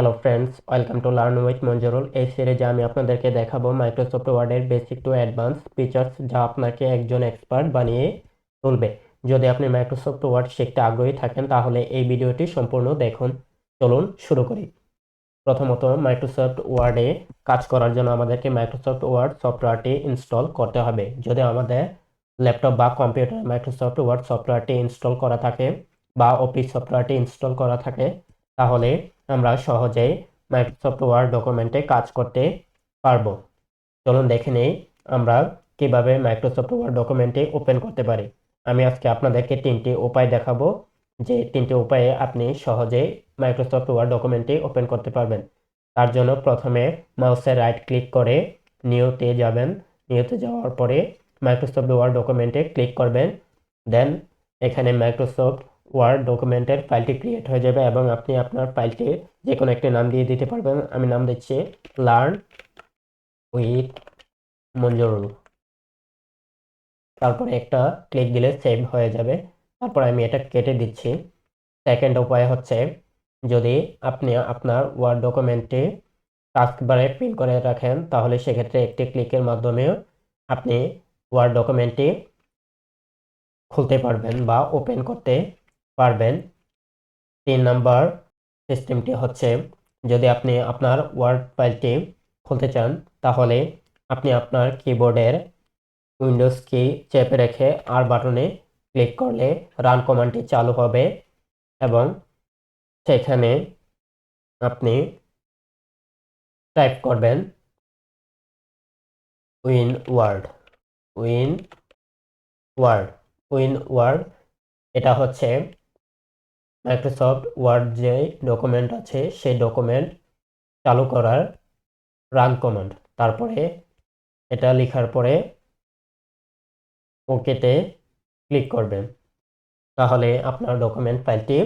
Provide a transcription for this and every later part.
Hello friends welcome to learn with Manjurul এই সিরিজে আমি আপনাদেরকে দেখাবো মাইক্রোসফট ওয়ার্ডের বেসিক টু অ্যাডভান্স ফিচার্স যা আপনাকে একজন এক্সপার্ট বানিয়ে তুলবে। যদি আপনি মাইক্রোসফট ওয়ার্ড শিখতে আগ্রহী থাকেন, তাহলে এই ভিডিওটি সম্পূর্ণ দেখুন। চলুন শুরু করি। প্রথমত মাইক্রোসফট ওয়ার্ডে কাজ করার জন্য আমাদেরকে মাইক্রোসফট ওয়ার্ড সফটওয়্যারটি ইনস্টল করতে হবে। যদি আমাদের ল্যাপটপ বা কম্পিউটার মাইক্রোসফট ওয়ার্ড সফটওয়্যারটি ইনস্টল করা থাকে বা অফিস সফটওয়্যারটি ইনস্টল করা থাকে, তাহলে আমরা সহজেই মাইক্রোসফট ওয়ার্ড ডকুমেন্টে কাজ করতে পারব। চলুন দেখে নেই আমরা কীভাবে মাইক্রোসফট ওয়ার্ড ডকুমেন্টে ওপেন করতে পারি। আমি আজকে আপনাদেরকে তিনটি উপায় দেখাবো, যে তিনটি উপায়ে আপনি সহজেই মাইক্রোসফট ওয়ার্ড ডকুমেন্টে ওপেন করতে পারবেন। তার জন্য প্রথমে মাউসের রাইট ক্লিক করে নিউতে যাবেন। নিউতে যাওয়ার পরে মাইক্রোসফট ওয়ার্ড ডকুমেন্টে ক্লিক করবেন। দেন এখানে মাইক্রোসফট ওয়ার্ড ডকুমেন্টের ফাইলটি ক্রিয়েট হয়ে যাবে এবং আপনি আপনার ফাইলটি যে কোনো একটি নাম দিয়ে দিতে পারবেন। আমি নাম দিচ্ছি লার্ন উইথ মঞ্জুরুল তারপরে একটা ক্লিক দিলে সেভ হয়ে যাবে। তারপর আমি এটা কেটে দিচ্ছি। সেকেন্ড উপায় হচ্ছে যদি আপনি আপনার ওয়ার্ড ডকুমেন্টটি টাস্কবারে প্রিন্ট করে রাখেন, তাহলে সেক্ষেত্রে একটি ক্লিকের মাধ্যমেও আপনি ওয়ার্ড ডকুমেন্টটি খুলতে পারবেন বা ওপেন করতে পারবেন। তিন নাম্বার সিস্টেমটি হচ্ছে, যদি আপনি আপনার ওয়ার্ড ফাইলটি খুলতে চান, তাহলে আপনি আপনার কিবোর্ডের উইন্ডোজ কি চেপে রেখে আর বাটনে ক্লিক করলে রান কমান্ডটি চালু হবে এবং সেখানে আপনি টাইপ করবেন win word win word win word এটা হচ্ছে মাইক্রোসফট ওয়ার্ড যে ডকুমেন্ট আছে, সেই ডকুমেন্ট চালু করার রান কমান্ড তারপরে এটা লেখার পরে ওকেতে ক্লিক করবেন। তাহলে আপনার ডকুমেন্ট ফাইলটি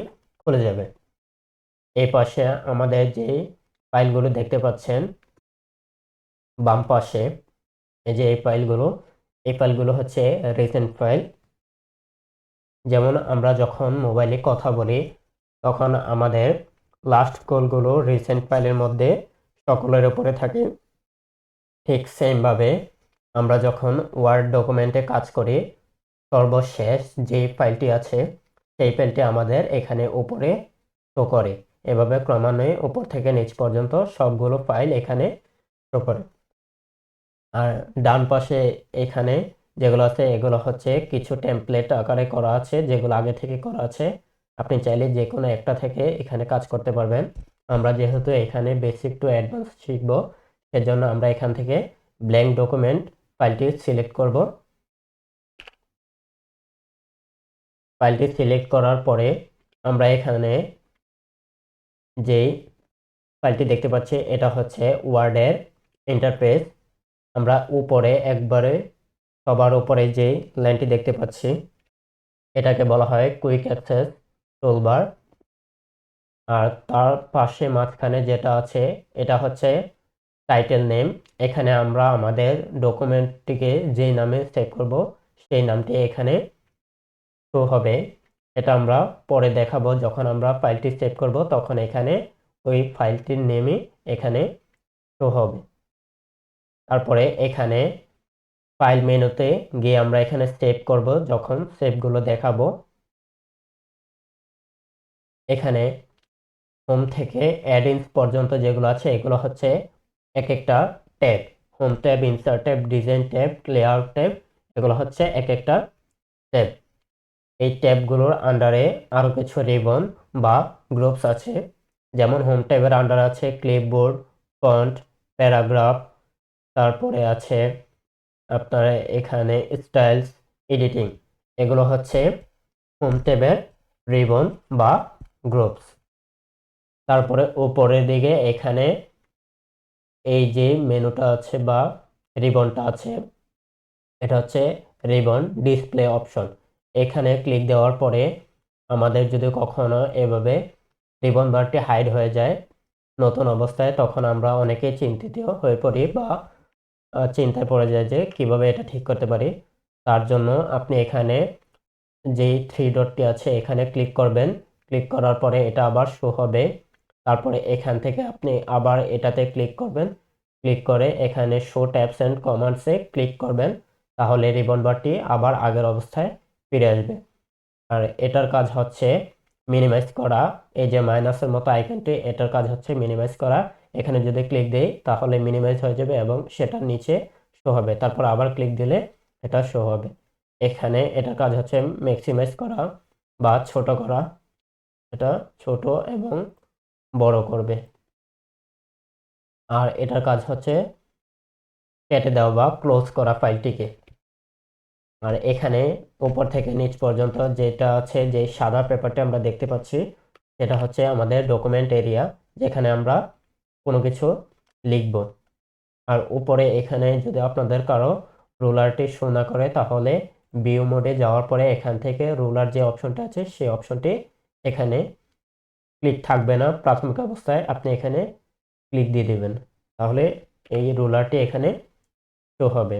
খুলে যাবে। এই পাশে আমাদের যে ফাইলগুলো দেখতে পাচ্ছেন, বাম পাশে এই যে এই ফাইলগুলো এই ফাইলগুলো হচ্ছে রিসেন্ট ফাইল যেমন আমরা যখন মোবাইলে কথা বলি, তখন আমাদের লাস্ট কলগুলো রিসেন্ট ফাইলের মধ্যে সকলের উপরে থাকে। ঠিক সেমভাবে আমরা যখন ওয়ার্ড ডকুমেন্টে কাজ করি, সর্বশেষ যে ফাইলটি আছে, সেই ফাইলটি আমাদের এখানে উপরে শো করে। এভাবে ক্রমান্বয়ে উপর থেকে নিচ পর্যন্ত সবগুলো ফাইল এখানে শো করে। আর ডান পাশে এখানে যেগুলো আছে এগুলো হচ্ছে কিছু টেমপ্লেট আকারে করা আছে, যেগুলো আগে থেকে করা আছে। আপনি চাইলে যে কোনো একটা থেকে এখানে কাজ করতে পারবেন। আমরা যেহেতু এখানে বেসিক টু অ্যাডভান্স শিখব, সেজন্য আমরা এখান থেকে ব্ল্যাঙ্ক ডকুমেন্ট ফাইলটি সিলেক্ট করব। ফাইলটি সিলেক্ট করার পরে আমরা এখানে যেই ফাইলটি দেখতে পাচ্ছি, এটা হচ্ছে ওয়ার্ডের ইন্টারফেস আমরা উপরে একবারে সবার উপরে যে লাইনটি দেখতে পাচ্ছি, এটাকে বলা হয় কুইক অ্যাক্সেস টুলবার আর তার পাশে মাঝখানে যেটা আছে, এটা হচ্ছে টাইটেল নেম এখানে আমরা আমাদের ডকুমেন্টটিকে যেই নামে সেভ করব, সেই নামটি এখানে শো হবে। এটা আমরা পরে দেখাবো, যখন আমরা ফাইলটি সেভ করব, তখন এখানে ওই ফাইলটির নেমই এখানে শো হবে। তারপরে এখানে ফাইল মেনুতে গিয়ে আমরা এখানে সেভ করব, যখন সেভগুলো দেখাবো। এখানে হোম থেকে অ্যাডিংস পর্যন্ত যেগুলো আছে, এগুলো হচ্ছে এক একটা tab. Home tab insert tab design tab layout tab, এগুলো হচ্ছে এক একটা ট্যাব। এই ট্যাবগুলোর আন্ডারে আরও কিছু রিবন বা গ্রুপস আছে। যেমন হোম ট্যাবের আন্ডার আছে ক্লিপবোর্ড ফন্ট প্যারাগ্রাফ তারপরে আছে আপনার এখানে স্টাইলস এডিটিং এগুলো হচ্ছে হোম ট্যাবের রিবন বা গ্রুপস তারপরে উপরের দিকে এখানে এই যে মেনুটা আছে বা রিবনটা আছে, এটা হচ্ছে রিবন ডিসপ্লে অপশন এখানে ক্লিক দেওয়ার পরে আমাদের যদি কখনো এভাবে রিবন বারটি হাইড হয়ে যায়, নতুন অবস্থায়, তখন আমরা অনেকেই চিন্তিত হয়ে পড়ি বা চিন্তায় পড়ে যায় যে কীভাবে এটা ঠিক করতে পারি। তার জন্য আপনি এখানে যেই থ্রি ডটটি আছে, এখানে ক্লিক করবেন। ক্লিক করার পরে এটা আবার শো হবে। তারপরে এখান থেকে আপনি আবার এটাতে ক্লিক করবেন। ক্লিক করে এখানে শো ট্যাবস অ্যান্ড কমান্ডসে ক্লিক করবেন। তাহলে রিবন বারটি আবার আগের অবস্থায় ফিরে আসবে। আর এটার কাজ হচ্ছে মিনিমাইজ করা। এই যে মাইনাসের মতো আইকনটি এটার কাজ হচ্ছে মিনিমাইজ করা। এখানে যদি ক্লিক দেই, তাহলে মিনিমাইজ হয়ে যাবে এবং সেটার নিচে শো হবে। তারপর আবার ক্লিক দিলে এটা শো হবে। এখানে এটার কাজ হচ্ছে ম্যাক্সিমাইজ করা বা ছোট করা। এটা ছোট এবং বড় করবে। আর এটার কাজ হচ্ছে কেটে দেওয়া বা ক্লোজ করা ফাইলটিকে আর এখানে উপর থেকে নিচ পর্যন্ত যেটা আছে, যে সাদা পেপারটা আমরা দেখতে পাচ্ছি, সেটা হচ্ছে আমাদের ডকুমেন্ট এরিয়া যেখানে আমরা কোনো কিছু লিখব। আর উপরে এখানে যদি আপনাদের কারও রোলারটি শো না করে, তাহলে ভিউ মোডে যাওয়ার পরে এখান থেকে রোলার যে অপশনটা আছে, সেই অপশনটি এখানে ক্লিক থাকবে না। প্রাথমিক অবস্থায় আপনি এখানে ক্লিক দিয়ে দেবেন। তাহলে এই রোলারটি এখানে শো হবে।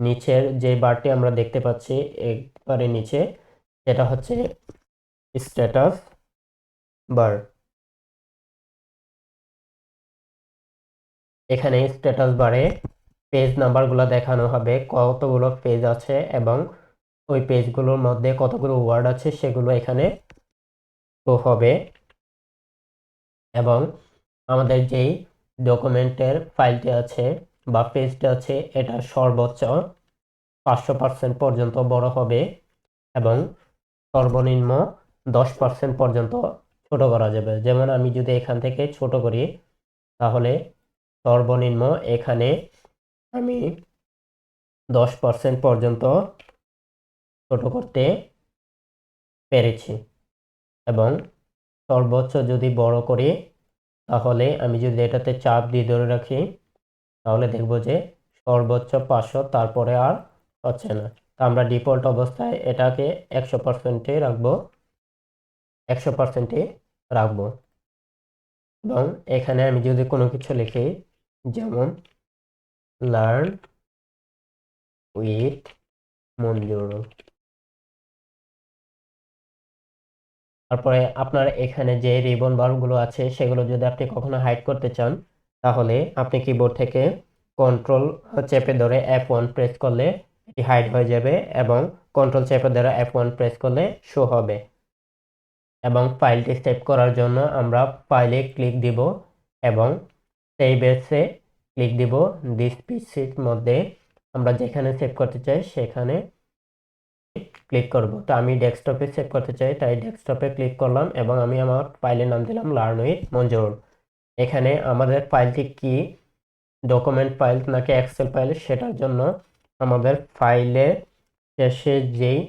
নিচের যে বারটি আমরা দেখতে পাচ্ছি, একবারে নিচে, সেটা হচ্ছে স্ট্যাটাস বার এখানে স্ট্যাটাস বারে পেজ নাম্বারগুলো দেখানো হবে, কতগুলো পেজ আছে এবং ওই পেজগুলোর মধ্যে কতগুলো ওয়ার্ড আছে সেগুলো এখানে শো হবে এবং আমাদের যেই ডকুমেন্টের ফাইলটি আছে বা পেজটা আছে, এটা সর্বোচ্চ পাঁচশো পার্সেন্ট পর্যন্ত বড় হবে এবং সর্বনিম্ন দশ পার্সেন্ট পর্যন্ত ছোট করা যাবে। যেমন আমি যদি এখান থেকে ছোট করি, তাহলে সর্বনিম্ন এখানে আমি দশ পার্সেন্ট পর্যন্ত ছোট করতে পেরেছি এবং সর্বোচ্চ যদি বড় করি, তাহলে আমি যদি এটাতে চাপ দিয়ে ধরে রাখি, তাহলে দেখব যে সর্বোচ্চ পাঁচশো তারপরে আর হচ্ছে না। তো আমরা ডিফল্ট অবস্থায় এটাকে একশো পার্সেন্টে রাখব, একশো পার্সেন্টে রাখব। এবং এখানে আমি যদি কোনো কিছু লিখি যেমন লার্ন উইথ মঞ্জুর তারপরে আপনার এখানে যে রিবন বারগুলো আছে সেগুলো যদি আপনি কখনো হাইড করতে চান তাহলে আপনি কিবোর্ড থেকে কন্ট্রোল চেপে ধরে এফ ওয়ান প্রেস করলে এটি হাইড হয়ে যাবে এবং কন্ট্রোল চেপে ধরে এফ ওয়ান প্রেস করলে শো হবে। এবং ফাইলটি সেভ করার জন্য আমরা ফাইলে ক্লিক দিব এবং সেই বেসে ক্লিক দিব দিস পিসির মধ্যে। আমরা যেখানে সেভ করতে চাই সেখানে ক্লিক করব। তো আমি ডেস্কটপে সেভ করতে চাই, তাই ডেস্কটপে ক্লিক করলাম এবং আমি আমার ফাইলের নাম দিলাম লার্ন উইথ মঞ্জুর। এখানে আমাদের ফাইলটি কি? ডকুমেন্ট ফাইল নাকি এক্সেল ফাইল সেটার জন্য আমাদের ফাইলে শেষে যেই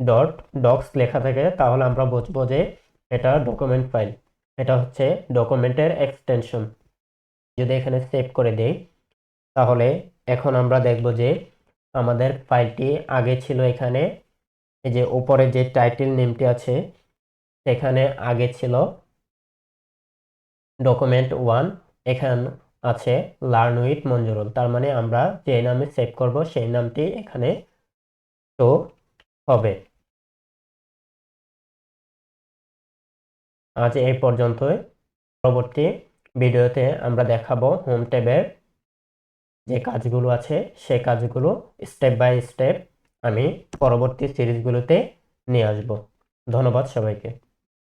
ডট ডক্স লেখা থাকে, তাহলে আমরা বুঝব যে এটা ডকুমেন্ট ফাইল এটা হচ্ছে ডকুমেন্টের এক্সটেনশন যদি এখানে সেভ করে দেই, তাহলে এখন আমরা দেখব যে আমাদের ফাইলটি আগে ছিল এখানে। এই যে উপরে যে টাইটেল নেমটি আছে, সেখানে আগে ছিল ডকুমেন্ট ওয়ান এখান আছে লার্ন উইথ মঞ্জুরুল। তার মানে আমরা যে নামে সেভ করব, সেই নামটি এখানে তো হবে। আজ এই পর্যন্তই। পরবর্তী ভিডিওতে আমরা দেখাবো হোম ট্যাবের যে কাজগুলো আছে, সেই কাজগুলো স্টেপ বাই স্টেপ আমি পরবর্তী সিরিজগুলোতে নিয়ে আসব। ধন্যবাদ সবাইকে।